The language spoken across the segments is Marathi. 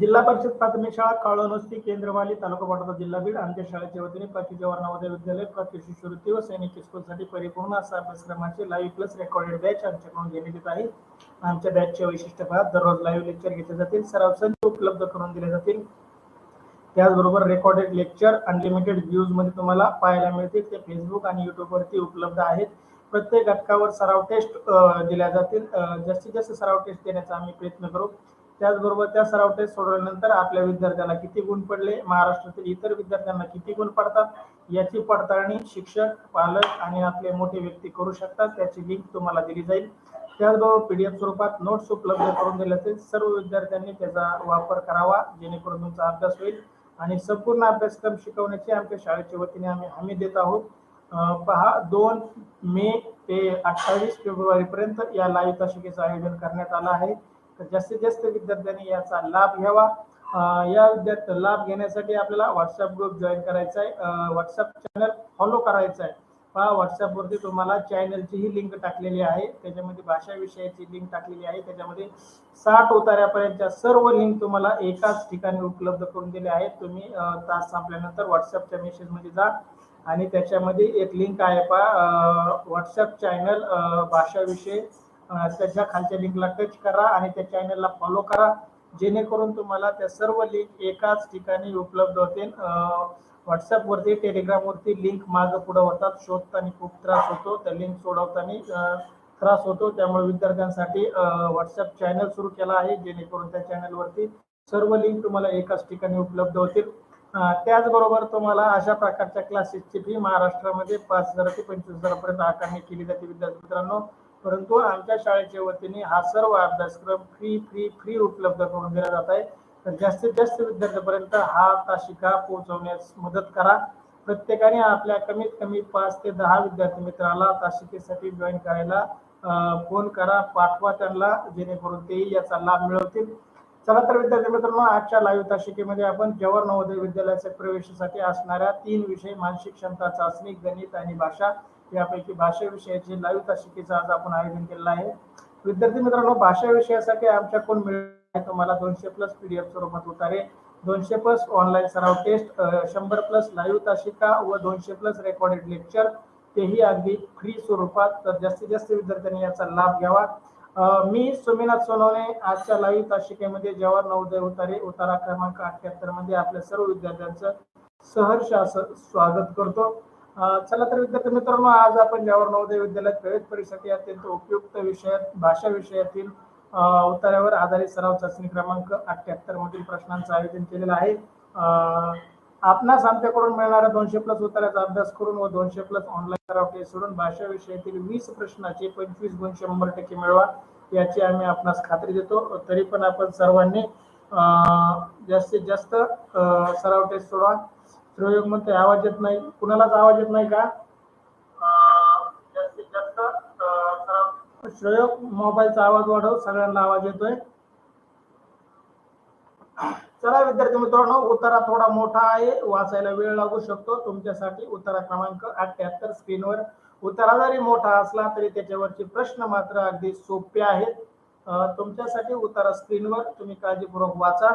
जिल्हा परिषद प्राथमिक शाळा काळोनस्ती केंद्रवाली तालुका पाटोदा जिल्हा बीड आमच्या शाळेच्या वतीने प्राची जवाहर नवोदय विद्यालय प्रति शिष्यवृत्ती व सैनिक स्कूलसाठी परिपूर्ण असा अभ्यासक्रमाचे लाईव्ह प्लस रेकॉर्डेड बॅच आमच्याकडून घेण्यात येत आहे. आमच्या बॅचचे वैशिष्ट्य पाहत दररोज लाईव्ह लेक्चर घेतले जातील सराव संच उपलब्ध करून दिले जातील. त्याचबरोबर रेकॉर्डेड लेक्चर अनलिमिटेड व्ह्यूजमध्ये तुम्हाला पाहायला मिळतील. ते फेसबुक आणि युट्यूब वरती उपलब्ध आहेत. प्रत्येक घटकावर सराव टेस्ट दिल्या जातील. जास्तीत जास्त सराव टेस्ट देण्याचा आम्ही प्रयत्न करू. त्याचबरोबर त्या सराव टेस्ट सोडवल्यानंतर आपल्या विद्यार्थ्याला किती गुण पडले महाराष्ट्रातील इतर विद्यार्थ्यांना किती गुण पडतात याची पडताळणी शिक्षक पालक आणि आपले मोठे व्यक्ती करू शकतात त्याची लिंक तुम्हाला दिली जाईल. त्याचबरोबर पीडीएफ स्वरूपात नोट्स उपलब्ध करून दिले जातील सर्व विद्यार्थ्यांनी त्याचा वापर करावा जेणेकरून तुमचा अभ्यास होईल. आणि संपूर्ण अभ्यासक्रम शिकवण्याची आमच्या शाळेच्या वतीने आम्ही हमी देत आहोत. पहा दोन मे ते अठ्ठावीस फेब्रुवारी पर्यंत या लाईव्ह तासिकेचं आयोजन करण्यात आलं आहे. तर जास्तीत जास्त विद्यार्थ्यांनी याचा लाभ घ्यावा. या विद्यार्थी लाभ घेण्यासाठी आपल्याला व्हॉट्सअप ग्रुप जॉईन करायचा आहे. व्हॉट्सअप चॅनल फॉलो करायचा आहे. पहा व्हॉट्सअपवरती तुम्हाला चॅनलची ही लिंक टाकलेली आहे. त्याच्यामध्ये भाषा विषयाची लिंक टाकलेली आहे. त्याच्यामध्ये साठ उतार्यापर्यंतच्या सर्व लिंक तुम्हाला एकाच ठिकाणी उपलब्ध करून दिले आहेत. तुम्ही तास संपल्यानंतर व्हॉट्सअपच्या मेसेजमध्ये जा. आणि त्याच्यामध्ये एक लिंक आहे पहा व्हॉट्सअप चॅनल भाषाविषयी त्याच्या खालच्या लिंकला टच करा आणि त्या चॅनलला फॉलो करा. जेणेकरून तुम्हाला त्या सर्व लिंक एकाच ठिकाणी उपलब्ध होतील. व्हॉट्सअपवरती टेलिग्रामवरती लिंक मागं पुढं होतात. शोधताना खूप त्रास होतो. त्या लिंक सोडवताना त्रास होतो. त्यामुळे विद्यार्थ्यांसाठी व्हॉट्सअप चॅनल सुरू केला आहे. जेणेकरून त्या चॅनलवरती सर्व लिंक तुम्हाला एकाच ठिकाणी उपलब्ध होतील. त्याचबरोबर तुम्हाला अशा प्रकारच्या क्लासेसची फी महाराष्ट्रामध्ये पाच हजार ते पंचवीस हजारापर्यंत आकारणी केली जाते. विद्यार्थी मित्रांनो परंतु आमच्या शाळेच्या वतीने हा सर्व अभ्यासक्रम फ्री फ्री फ्री उपलब्ध करून दिला जात आहे. तर जास्तीत जास्त विद्यार्थ्यांपर्यंत हा तासिका पोहोचवण्यास मदत करा. प्रत्येकाने आपल्या कमीत कमी पाच ते दहा विद्यार्थी मित्राला तासिकेसाठी जॉईन करायला फोन करा पाठवा त्यांना जेणेकरून तेही याचा लाभ मिळवतील. चला तर विद्यार्थी मित्रांनो आजच्या लाईव्ह तासिकेमध्ये आपण जवाहर नवोदय विद्यालयाच्या प्रवेशासाठी असणाऱ्या तीन विषय मानसिक क्षमता चाचणी गणित आणि भाषा यापैकी भाषा विषयाची लाईव्ह तासिकेचं आज आपण आयोजन केलेलं आहे. विद्यार्थी मित्रांनो भाषा विषयासाठी आमच्याकडून मिळेल तुम्हाला दोनशे प्लस पीडीएफ स्वरूपात उतारे दोनशे प्लस ऑनलाईन सराव टेस्ट शंभर प्लस लाईव्ह तासिका व दोनशे प्लस रेकॉर्डेड लेक्चर तेही अगदी फ्री स्वरूपात. तर जास्तीत जास्त विद्यार्थ्यांनी याचा लाभ घ्यावा. मी सुमिनाथ सोनवणे आजच्या लाईव्ह तासिकेमध्ये जवाहर नवोदय उतारे उतारा क्रमांक अठ्याहत्तरमध्ये आपल्या सर्व विद्यार्थ्यांचं सहर्ष असं स्वागत करतो. चला तर विद्यार्थी मित्रांनो आज आपण ज्यावर नवोदय विद्यालयात प्रवेश परीक्षेसाठी अत्यंत उपयुक्त विषयात भाषा विषयातील उतार्यावर आधारित सराव चाचणी क्रमांक अठ्याहत्तर मधील प्रश्नांचं आयोजन केलेलं आहे. आपणास आमच्याकडून मिळणाऱ्या दोनशे प्लस उतार्याचा अभ्यास करून व दोनशे प्लस ऑनलाईन सराव टेस्ट सोडून भाषा विषयातील वीस प्रश्नाचे पंचवीस गुण शंभर टक्के मिळवा याची आम्ही आपणास खात्री देतो. तरी पण आपण सर्वांनी अं, जास्तीत जास्त सराव टेस्ट सोडवा. श्रोयोग म्हणते आवाज येत नाही. कुणालाच आवाज येत नाही का? अं, जास्तीत जास्त मोबाईलचा आवाज वाढव सगळ्यांना आवाज येतोय. चला विद्यार्थी मित्रांनो उतारा थोडा मोठा आहे. वाचायला वेळ लागू शकतो. तुमच्यासाठी उतारा क्रमांक अठ्याहत्तर स्क्रीनवर. उतारा जरी मोठा असला तरी त्याच्यावरचे प्रश्न मात्र अगदी सोपे आहेत. तुमच्यासाठी उतारा स्क्रीनवर. तुम्ही काळजीपूर्वक वाचा.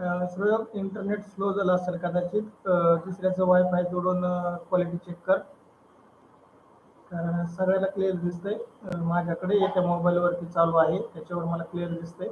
सगळं इंटरनेट स्लो झालं असेल कदाचित दुसऱ्याचं वायफाय जोडून क्वालिटी चेक कर. कारण सगळ्याला क्लिअर दिसतंय. माझ्याकडे एका मोबाईलवरती चालू आहे त्याच्यावर मला क्लिअर दिसतंय.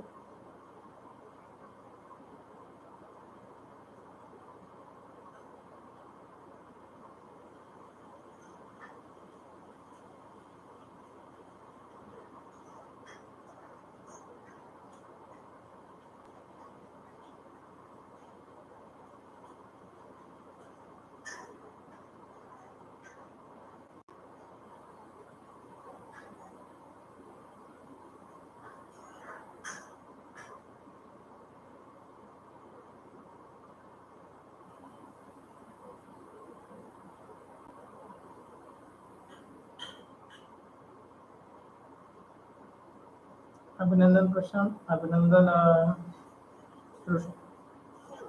अभिनंदन प्रशांत अभिनंदन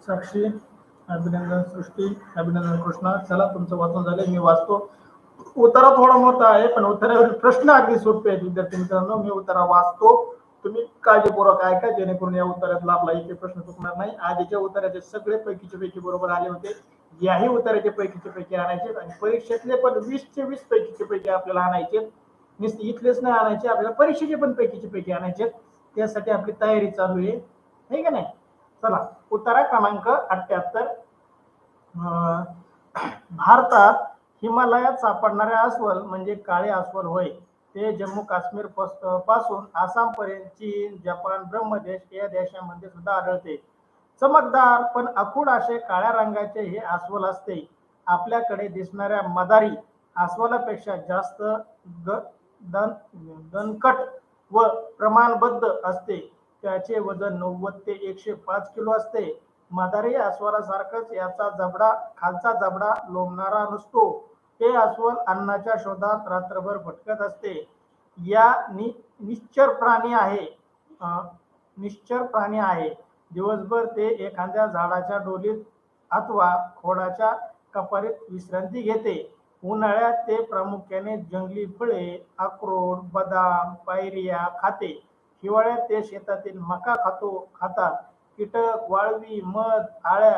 साक्षी अभिनंदन सृष्टी अभिनंदन कृष्णा. चला तुमचं वाचून झालं मी वाचतो. उतारा थोडा मोठा आहे पण उत्तरावरील प्रश्न अगदी सोपे आहेत विद्यार्थी मित्रांनो. मी उत्तरा वाचतो. तुम्ही काळजीपूर्वक ऐका जेणेकरून या उत्तरातला आपला इथे प्रश्न चुकणार नाही. आधीच्या उत्तराचे सगळे पैकीचे पैकी बरोबर आले होते. याही उत्तराचे पैकीचे पैकी आणायचे आणि परीक्षेतले पण वीसचे वीस पैकीचे पैकी आपल्याला आणायचे नुसती इथलेच नाही आणायचे आपल्याला परीक्षेचे पण पैकीचे पैकी आणायचे त्यासाठी आपली तयारी चालू आहे. हे का नाही? चला उत्तरा क्रमांक अठ्याहत्तर भारतात हिमालयात सापडणारे अस्वल म्हणजे काळे अस्वल होय. ते जम्मू काश्मीरपासून आसाम पर्यंत चीन जपान ब्रह्मदेश या देशामध्ये सुद्धा आढळते. चमकदार पण अखूड असे काळ्या रंगाचे हे अस्वल असते. आपल्याकडे दिसणाऱ्या मदारी अस्वलापेक्षा जास्त ग दन दणकट व प्रमाणबद्ध असते. त्याचे वजन नव्वद ते एकशे पाच किलो असते. मदारी अस्वलासारखंच याचा जबडा खालचा जबडा लोंबणारा नसतो. हे अस्वल अन्नाच्या शोधात रात्रभर भटकत असते. या नि निश्चर प्राणी आहे. निश्चर प्राणी आहे. दिवसभर ते एखाद्या झाडाच्या डोलीत अथवा खोडाच्या कपारीत विश्रांती घेते. उन्हाळ्यात ते प्रामुख्याने जंगली फळे अक्रोड बदाम पायरिया खाते. हिवाळ्यात ते शेतातील मका खातो खातात. कीटक वाळवी मध आळ्या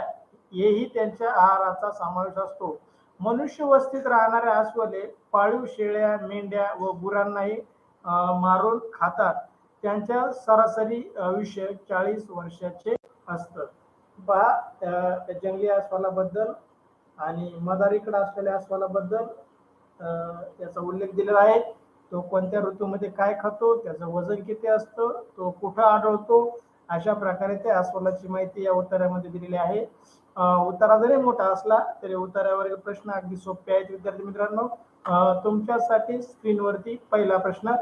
हेही त्यांच्या आहाराचा समावेश असतो. मनुष्य वस्तीत राहणाऱ्या अस्वले पाळीव शेळ्या मेंढ्या व गुरांनाही अं, मारून खातात. त्यांच्या सरासरी आयुष्य चाळीस वर्षाचे असतं पहा जंगली अस्वलाबद्दल आणि मदारीकडे असलेल्या अस्वलाबद्दल त्याचा उल्लेख दिलेला आहे. तो कोणत्या ऋतूमध्ये काय खातो त्याचं वजन किती असतं तो कुठं आढळतो अशा प्रकारे त्या अस्वलाची माहिती या उत्तरामध्ये दिलेली आहे. उतारा उत्तरा जरी मोठा असला तरी उत्तरावरील प्रश्न अगदी सोपे आहेत विद्यार्थी मित्रांनो. तुमच्यासाठी स्क्रीनवरती पहिला प्रश्न.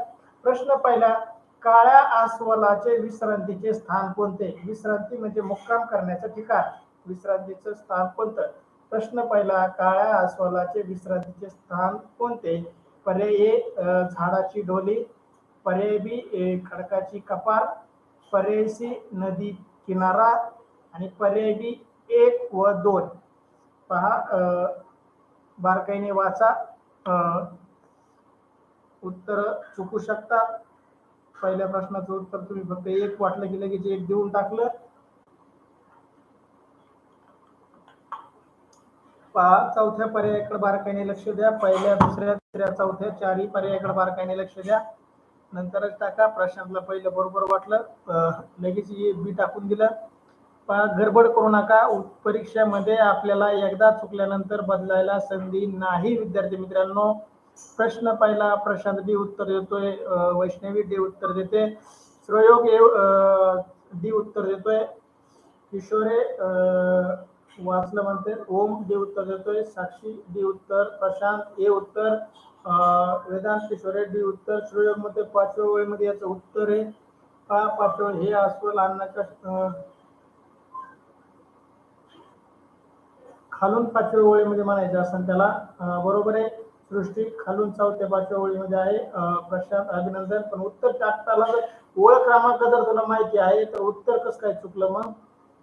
प्रश्न पहिला काळ्या अस्वलाचे विश्रांतीचे स्थान कोणते? विश्रांती म्हणजे मुक्काम करण्याचं ठिकाण. विश्रांतीचं स्थान कोणतं? प्रश्न पहिला काळ्या अस्वलाचे विश्रांतीचे स्थान कोणते? पर्याय ए झाडाची डोली पर्याय बी ए, खडकाची कपार पर्याय सी नदी किनारा आणि पर्याय बी एक व दोन. पहा बारकाईने वाचा. उत्तर चुकू शकता. पहिल्या प्रश्नाचं उत्तर तुम्ही फक्त एक वाटलं की लगेच एक देऊन टाकलं. पहा चौथ्या पर्यायाकडे बारकाईने लक्ष द्या. पहिल्या दुसऱ्या तिसऱ्या चौथ्या चारही पर्यायाकडे बारकाईने लक्ष द्या. नंतरच टाका. प्रशांतला पहिलं बरोबर वाटलं. लगेच बी टाकून दिलं. पहा गडबड करू नका. परीक्षेमध्ये आपल्याला एकदा चुकल्यानंतर बदलायला संधी नाही विद्यार्थी मित्रांनो. प्रश्न पहिला. प्रशांत डी उत्तर देतोय. वैष्णवी डी उत्तर देते. श्रयोग डी उत्तर देतोय. किशोरे वाचलं म्हणते ओम दे उत्तर देतोय साक्षी डी उत्तर प्रशांत ए उत्तर वेदांत किशोरे डी उत्तर श्रयोगमध्ये पाचव्या वेळेमध्ये याचं उत्तर आहे. पहा पाचव्या हे अस्वल अन्नाच्या खालून पाचव्या ओळीमध्ये म्हणायचं असं त्याला. बरोबर आहे. सृष्टी खालून चौथ्या पाचव्या ओळीमध्ये आहे. प्रशांत अभिनंदन. पण उत्तर टाकताना जर ओळ क्रमांक जर तुला माहिती आहे तर उत्तर कसं काय चुकलं मग?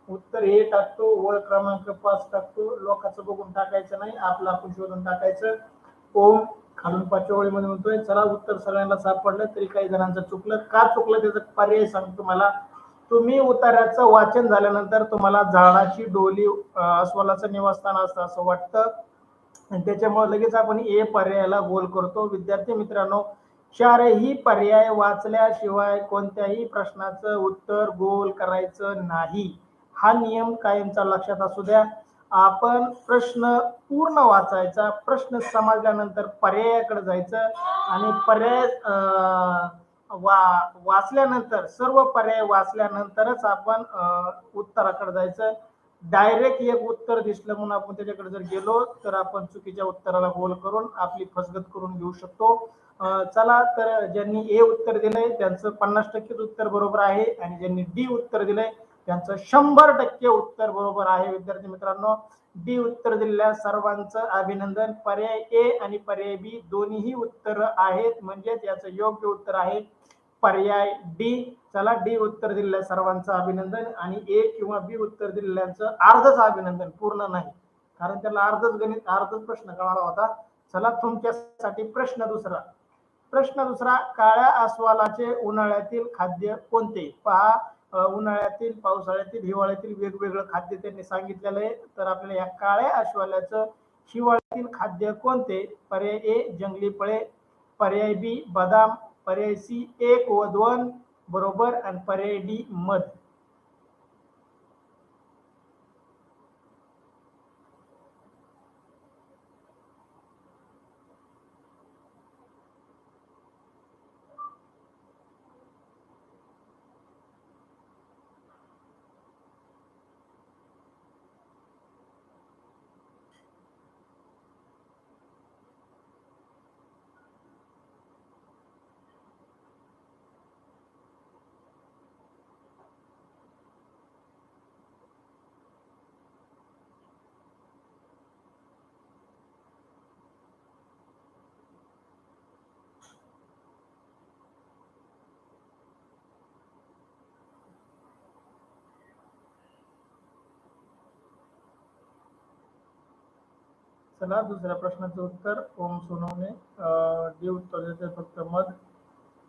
उत्तर हे टाकतो ओळ क्रमांक पाच टाकतो. लोकांचं बघून टाकायचं नाही आपलं आपण शोधून टाकायचं. ओम खालून पाचव्या ओळीमध्ये म्हणतोय. चला उत्तर सगळ्यांना सापडलं तरी काही जणांचं चुकलं. का चुकलं त्याचा पर्याय सांगतो तुम्हाला तुम्ही उतार्याचं वाचन झाल्यानंतर तुम्हाला झाडाची डोली अस्वलाचं निवासस्थान असतं असं वाटतं. आणि त्याच्यामुळे लगेच आपण ए पर्यायाला गोल करतो. विद्यार्थी मित्रांनो चारही पर्याय वाचल्याशिवाय कोणत्याही प्रश्नाचं उत्तर गोल करायचं नाही. हा नियम कायमचा लक्षात असू द्या. आपण प्रश्न पूर्ण वाचायचा प्रश्न समजल्यानंतर पर्यायाकडे जायचं आणि पर्याय वा वाचल्यानंतर सर्व पर्याय वाचल्यानंतरच आपण उत्तराकडे जायचं. डायरेक्ट एक उत्तर दिसलं म्हणून आपण त्याच्याकडे जर गेलो तर आपण चुकीच्या उत्तराला गोल करून आपली फसगत करून घेऊ शकतो. चला तर ज्यांनी ए उत्तर दिलंय त्यांचं पन्नास टक्केच उत्तर बरोबर आहे आणि ज्यांनी डी उत्तर दिलंय त्यांचं शंभर टक्के उत्तर बरोबर आहे. विद्यार्थी मित्रांनो डी उत्तर दिलेल्या सर्वांचं अभिनंदन. पर्याय ए आणि पर्याय बी दोन्हीही उत्तर आहेत. म्हणजेच याचं योग्य उत्तर आहे पर्याय डी चला डी उत्तर दिलेल्या सर्वांचं अभिनंदन आणि ए किंवा बी उत्तर दिलेल्यांचं अर्धच अभिनंदन. पूर्ण नाही. कारण त्याला अर्धच गणित अर्धच प्रश्न कळाला होता. चला तुमच्यासाठी प्रश्न दुसरा. प्रश्न दुसरा काळ्या अस्वलाचे उन्हाळ्यातील खाद्य कोणते? पहा. उन्हाळ्यातील पावसाळ्यातील हिवाळ्यातील वेगवेगळं खाद्य त्यांनी सांगितलेलं आहे. तर आपल्याला या काळ्या आश्वाल्याचं हिवाळ्यातील खाद्य कोणते? पर्याय ए जंगली फळे. पर्याय बी बदाम. पर्याय सी एक व दोन. बरोबर. आणि पर्याय डी मध. चला दुसऱ्या प्रश्नाचं उत्तर. ओम सोनवणे. अं, डी उत्तर देते फक्त मध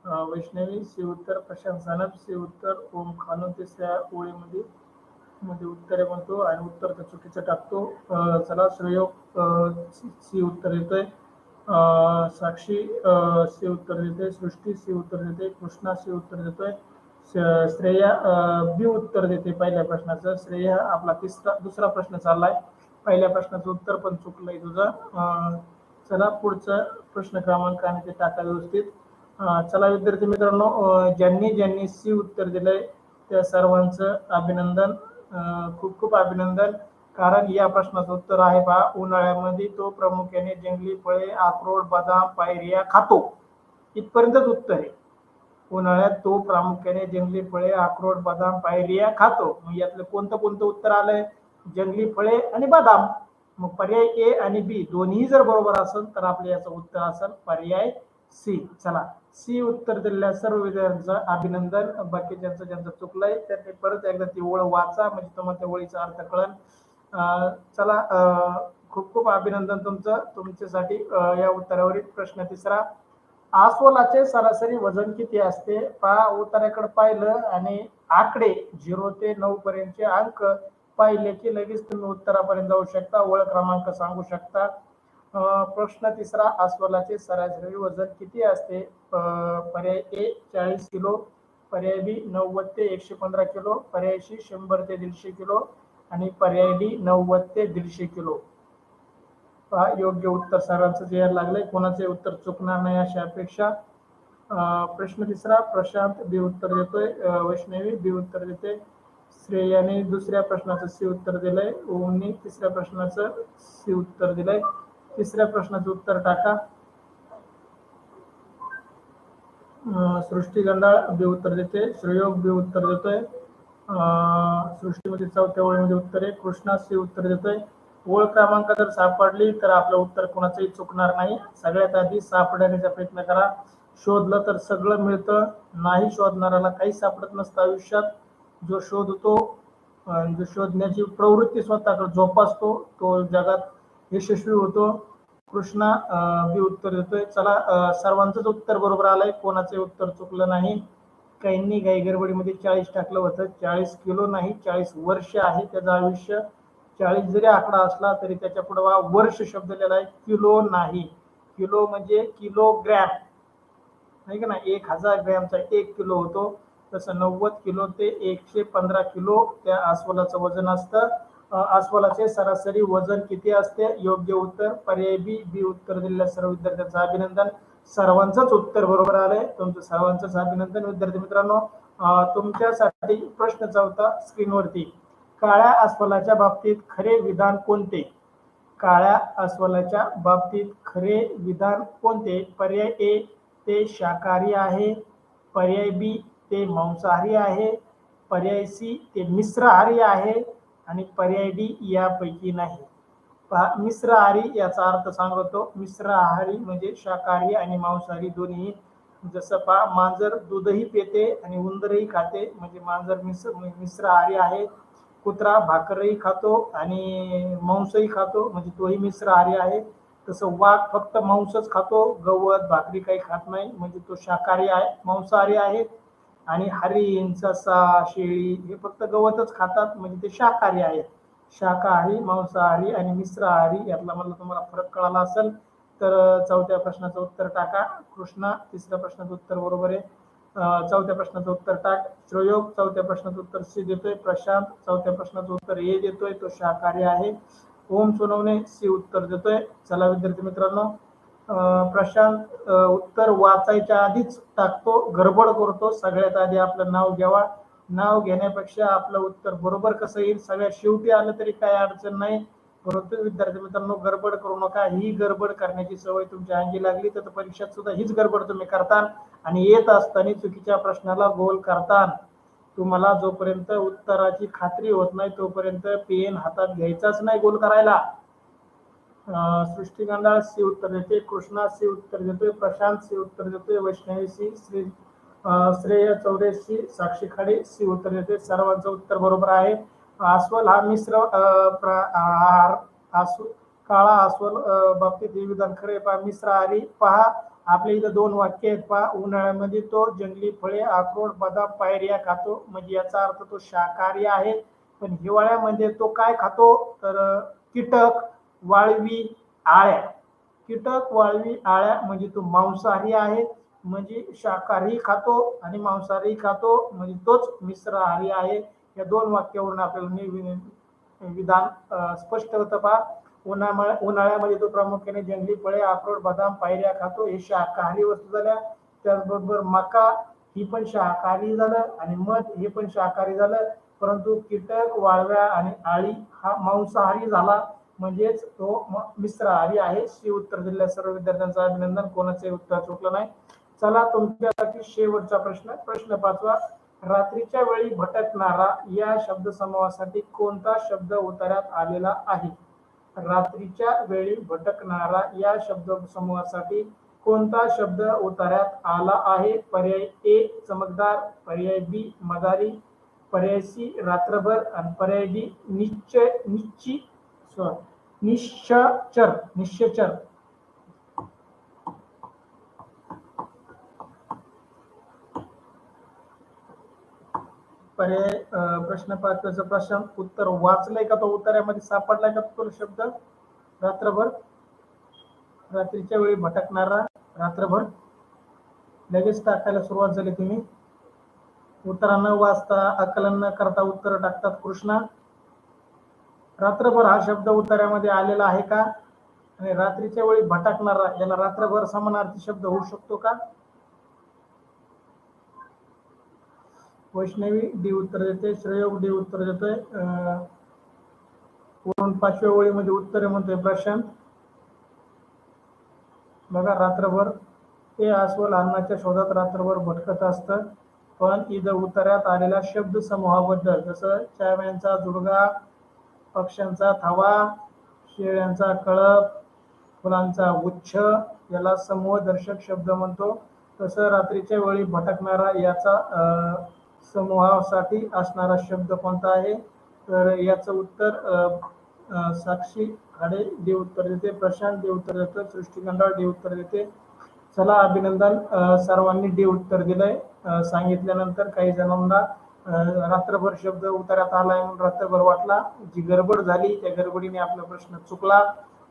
वैष्णवी सी उत्तर प्रशांत सानप सी उत्तर ओम खानू तिसऱ्या ओळीमध्ये मध्ये. उत्तरे म्हणतो आणि उत्तर तर चुकीचं टाकतो. चला श्रेयोग सी- उत्तर देतोय. साक्षी सी उत्तर देते सृष्टी सी उत्तर देते कृष्णा सी उत्तर देतोय. श- श्रेया बी उत्तर देते पहिल्या प्रश्नाचं. श्रेया आपला तिसरा दुसरा प्रश्न चाललाय. पहिल्या प्रश्नाचं उत्तर पण चुकलंय तुझं. चला पुढचा प्रश्न क्रमांक आणि ते टाका व्यवस्थित. चला विद्यार्थी मित्रांनो ज्यांनी ज्यांनी सी उत्तर दिलंय त्या सर्वांचं अभिनंदन. खूप खूप अभिनंदन. कारण या प्रश्नाचं उत्तर आहे पहा उन्हाळ्यामध्ये तो प्रामुख्याने जंगली फळे अक्रोड बदाम पायरिया खातो. इथपर्यंतच उत्तर आहे. उन्हाळ्यात तो प्रामुख्याने जंगली फळे अक्रोड बदाम पायरिया खातो. मग यातलं कोणतं कोणतं उत्तर आलंय? जंगली फळे आणि बदाम. मग पर्याय ए आणि बी दोन्ही जर बरोबर असेल तर आपले याचं उत्तर असेल पर्याय सी. चला सी उत्तर दिलेल्या सर्व विद्यार्थ्यांचं अभिनंदन. बाकी ज्यांचं ज्यांचं चुकलंय त्यांनी परत एकदा ती ओळ वाचा म्हणजे तुम्हाला त्या ओळीचा अर्थ कळन. चला खूप खूप अभिनंदन तुमचं. तुमच्यासाठी या उत्तरावरील प्रश्न तिसरा. अस्वलाचे सरासरी वजन किती असते? पहा उत्तराकडे पाहिलं आणि आकडे झिरो ते नऊ पर्यंतचे अंक. पाहिले की लगेच तुम्ही उत्तरापर्यंत जाऊ शकता ओळख क्रमांक सांगू शकता. प्रश्न तिसरा अस्वलाचे सरासरी वजन किती असते? पर्याय ए चाळीस किलो पर्याय बी नव्वद ते एकशे पंधरा किलो पर्याय सी शंभर ते दीडशे किलो आणि पर्याय डी नव्वद ते दीडशे किलो. पहा योग्य उत्तर सर्वांचं जे यायला लागलंय कोणाचे उत्तर चुकणार नाही अशा अपेक्षा. अं, प्रश्न तिसरा प्रशांत बी उत्तर देतोय वैष्णवी बी उत्तर देते. श्रेयाने दुसऱ्या प्रश्नाचं सी उत्तर दिलंय. ओमने तिसऱ्या प्रश्नाचं सी उत्तर दिलंय. तिसऱ्या प्रश्नाचं उत्तर टाका. सृष्टी गंडाळ बी उत्तर देते. श्रेयोग बी उत्तर देतोय. सृष्टीमध्ये चौथ्या ओळीमध्ये उत्तर आहे. कृष्णा सी उत्तर देतोय. ओळ क्रमांक जर सापडली तर आपलं उत्तर कोणाचंही चुकणार नाही. सगळ्यात आधी सापडण्याचा प्रयत्न करा. शोधलं तर सगळं मिळतं. नाही शोधणाऱ्याला काही सापडत नसतं आयुष्यात. जो शोधतो अं, जो शोधण्याची प्रवृत्ती स्वतःकडे जोपासतो तो जगात यशस्वी होतो. कृष्णा अं, बी उत्तर देतोय. चला सर्वांचंच उत्तर बरोबर आलंय. कोणाचे उत्तर चुकलं नाही. काहींनी काही गडबडीमध्ये चाळीस टाकलं होतं. चाळीस किलो नाही चाळीस वर्ष आहे त्याचं आयुष्य. चाळीस जरी आकडा असला तरी त्याच्या पुढे हा वर्ष शब्द लिहिला आहे किलो नाही. किलो म्हणजे किलोग्रॅम. नाही का ना? एक हजार ग्रॅमचा एक किलो होतो. तसं नव्वद किलो ते एकशे पंधरा किलो त्या अस्वलाचं वजन असतं. अस्वलाचे सरासरी वजन किती असते? योग्य उत्तर पर्याय बी बी उत्तर दिलेल्या सर्व विद्यार्थ्यांचं अभिनंदन. सर्वांचंच उत्तर बरोबर आलंय. तुमचं सर्वांचंच अभिनंदन. विद्यार्थी मित्रांनो तुमच्यासाठी प्रश्न चौथा स्क्रीनवरती. काळ्या अस्वलाच्या बाबतीत खरे विधान कोणते? काळ्या अस्वलाच्या बाबतीत खरे विधान कोणते? पर्याय ए ते शाकाहारी आहे. पर्याय बी ते मांसाहारी आहे पर्याय सी ते मिश्रहारी आहे आणि पर्याय डी यापैकी नाही. पहा मिश्रहारी याचा अर्थ सांगतो मिश्रहारी म्हणजे शाकाहारी आणि मांसाहारी दोन्ही. जसं पा मांजर दूधही पिते आणि उंदरही खाते म्हणजे मांजर मिश्र मिश्रहारी आहे. कुत्रा भाकरही खातो आणि मांसही खातो म्हणजे तोही मिश्रहारी आहे. तसं वाघ फक्त मांसच खातो गवत भाकरी काही खात नाही म्हणजे तो शाकाहारी आहे मांसाहारी आहे. आणि हरिण ससा शेळी हे फक्त गवतच खातात म्हणजे ते शाकाहारी आहेत. शाकाहारी मांसाहारी आणि मिश्राहारी यातला मला तुम्हाला फरक कळाला असेल तर चौथ्या प्रश्नाचं उत्तर टाका. कृष्णा तिसऱ्या प्रश्नाचं उत्तर बरोबर आहे. चौथ्या प्रश्नाचं उत्तर टाक. श्रयोग चौथ्या प्रश्नाचं उत्तर सी देतोय. प्रशांत चौथ्या प्रश्नाचं उत्तर ए देतोय. तो शाकाहारी आहे. ओम सोनवणे सी उत्तर देतोय. चला विद्यार्थी मित्रांनो प्रशांत उत्तर वाचायच्या आधीच टाकतो गडबड करतो. सगळ्यात आधी आपलं नाव घ्यावा. नाव घेण्यापेक्षा आपलं उत्तर बरोबर कसं येईल? सगळ्यात शेवटी आलं तरी काय अडचण नाही. परंतु विद्यार्थी मित्रांनो गडबड करू नका. ही गडबड करण्याची सवय तुमच्या अंगी लागली तर परीक्षेत सुद्धा हीच गडबड तुम्ही करता आणि येत असताना चुकीच्या प्रश्नाला गोल करता तुम्हाला जोपर्यंत उत्तराची खात्री होत नाही तोपर्यंत पेन हातात घ्यायचाच नाही गोल करायला. अं, सी उत्तर देते कृष्णा सी उत्तर देतोय प्रशांत सी उत्तर देतोय वैष्णवी सी श्री श्रेय चौरेशी साक्षी खाडे सी उत्तर देते सर्वांचं उत्तर बरोबर आहे. अस्वल हा मिश्र प्र- आहार आसू काळा अस्वल बाबतीत हे विधान खरे पहा मिश्र आहारी पहा आपल्या इथं दोन वाक्य आहेत पहा उन्हाळ्यामध्ये तो जंगली फळे अक्रोड बदाम पायऱ्या खातो म्हणजे याचा अर्थ तो शाकाहारी आहे. पण हिवाळ्यामध्ये तो काय खातो? तर कीटक वाळवी आळ्या. कीटक वाळवी आळ्या म्हणजे तो मांसाहारी आहे म्हणजे शाकाहारी खातो आणि मांसाहारी खातो म्हणजे तोच मिश्राहारी आहे. या दोन वाक्यावरून आपल्याला विधान स्पष्ट होतं पहा. उन्हाळ्या उन्हाळ्यामध्ये तो प्रामुख्याने जंगली फळे अक्रोड बदाम पायऱ्या खातो. हे शाकाहारी वस्तू झाल्या. त्याचबरोबर मका ही पण शाकाहारी झालं आणि मध हे पण शाकाहारी झालं. परंतु कीटक वाळव्या आणि आळी हा मांसाहारी झाला. म्हणजेच तो म- मिश्राहारी आहे. शी उत्तर दिलेल्या सर्व विद्यार्थ्यांचं अभिनंदन. कोणाचंही उत्तर चुकलं नाही. चला तुमच्यासाठी शेवटचा प्रश्न. प्रश्न पाचवा रात्रीच्या वेळी भटकणारा या शब्द समूहासाठी कोणता शब्द उतार्यात आलेला आहे? रात्रीच्या वेळी भटकणारा या शब्द समूहासाठी कोणता शब्द उतार्यात आला आहे? पर्याय ए चमकदार. पर्याय बी मदारी. पर्याय सी रात्रभर. आणि पर्याय डी निश्चय निश्चित. सॉरी. निश्चर निश्चर पर्याय प्रश्न पाचचा प्रश्न उत्तर वाचलंय का तो उत्तरामध्ये सापडलाय का तो शब्द? रात्रभर. रात्रीच्या वेळी भटकणारा रात्रभर. लगेच टाकायला सुरुवात झाली तुम्ही. उत्तर न वाचता आकलन न करता उत्तर टाकतात कृष्णा. रात्रभर हा शब्द उत्तरामध्ये आलेला आहे का? आणि रात्रीच्या वेळी भटकणारा याला रात्रभर समानार्थी शब्द होऊ शकतो का? वैष्णवी डी उत्तर देते श्रेयोग डी उत्तर देतोय. वरून पाचव्या ओळीमध्ये उत्तरे म्हणतोय प्रशांत. बघा रात्रभर ते अस्वल अन्नाच्या शोधात रात्रभर भटकत असतं. पण इथं उतार्यात आलेल्या शब्द समूहाबद्दल जसं चाव्यांचा जुडगा पक्ष्यांचा थवा शेळ्यांचा कळप फुलांचा उच्छ याला समूहदर्शक शब्द म्हणतो. तसं रात्रीच्या वेळी भटकणारा याचा समूहासाठी असणारा शब्द कोणता आहे? तर याचं उत्तर साक्षी खाडे दे उत्तर देते प्रशांत दे उत्तर देतो सृष्टीगंडाळ दे उत्तर देते. चला अभिनंदन सर्वांनी डी उत्तर दिलंय. सांगितल्यानंतर काही जणांना रात्रभर शब्द उतारात आलाय म्हणून रात्रभर वाटला. जी गडबड झाली त्या गडबडीने आपला प्रश्न चुकला.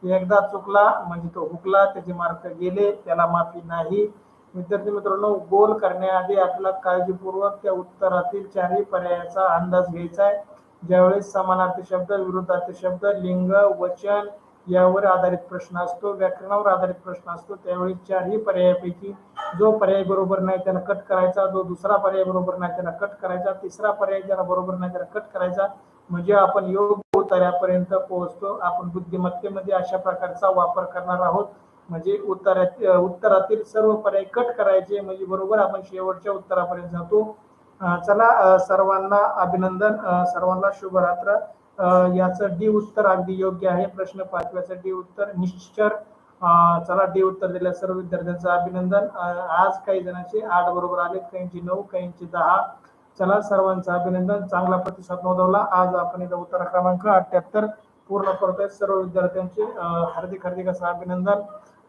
एकदा चुकला म्हणजे तो हुकला त्याचे मार्क गेले त्याला माफी नाही. विद्यार्थी मित्रांनो गोल करण्याआधी आपला काळजीपूर्वक त्या उत्तरातील चारही पर्यायाचा अंदाज घ्यायचा आहे. ज्यावेळेस समानार्थी शब्द विरुद्धार्थी शब्द लिंग वचन यावर आधारित प्रश्न असतो व्याकरणावर आधारित प्रश्न असतो. त्यावेळी चारही पर्यायापैकी जो पर्याय बरोबर नाही त्याला कट करायचा जो दुसरा पर्याय बरोबर नाही त्याला कट करायचा तिसरा पर्याय ज्याला बरोबर नाही त्याला कट करायचा म्हणजे आपण योग्य उत्तरापर्यंत पोहोचतो. आपण बुद्धिमत्तेमध्ये अशा प्रकारचा वापर करणार आहोत. म्हणजे उत्तरात उत्तरातील सर्व पर्याय कट करायचे म्हणजे बरोबर आपण शेवटच्या उत्तरापर्यंत जातो. चला सर्वांना अभिनंदन. सर्वांना शुभरात्र. याचं डी उत्तर अगदी योग्य आहे. प्रश्न पाचव्याचं डी उत्तर. निश्चर चला डी उत्तर दिल्या सर्व विद्यार्थ्यांचं अभिनंदन. आज काही जणांचे आठ बरोबर आले. काहींची नऊ काहींची दहा. चला सर्वांचं अभिनंदन. चांगला प्रतिसाद नोंदवला. आज आपण इथं उत्तर क्रमांक अठ्याहत्तर पूर्ण करतोय. सर्व विद्यार्थ्यांचे हार्दिक हार्दिक असं अभिनंदन.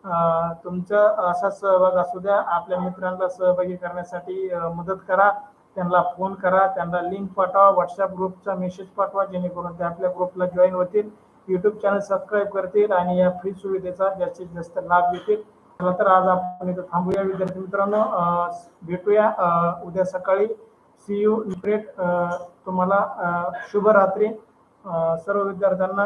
तुमचा तुमचं असा सहभाग असू द्या. आपल्या मित्रांना सहभागी करण्यासाठी मदत करा. त्यांना फोन करा त्यांना लिंक पाठवा व्हॉट्सअप ग्रुपचा मेसेज पाठवा जेणेकरून ते आपल्या ग्रुपला जॉईन होतील. युट्यूब चॅनल सबस्क्राईब करतील आणि या फ्री सुविधेचा जास्तीत जास्त लाभ घेतील. चला तर आज आपण इथं थांबूया. विद्यार्थी मित्रांनो भेटूया उद्या सकाळी. सी यू ग्रेट तुम्हाला शुभरात्री. सर्व विद्यार्थ्यांना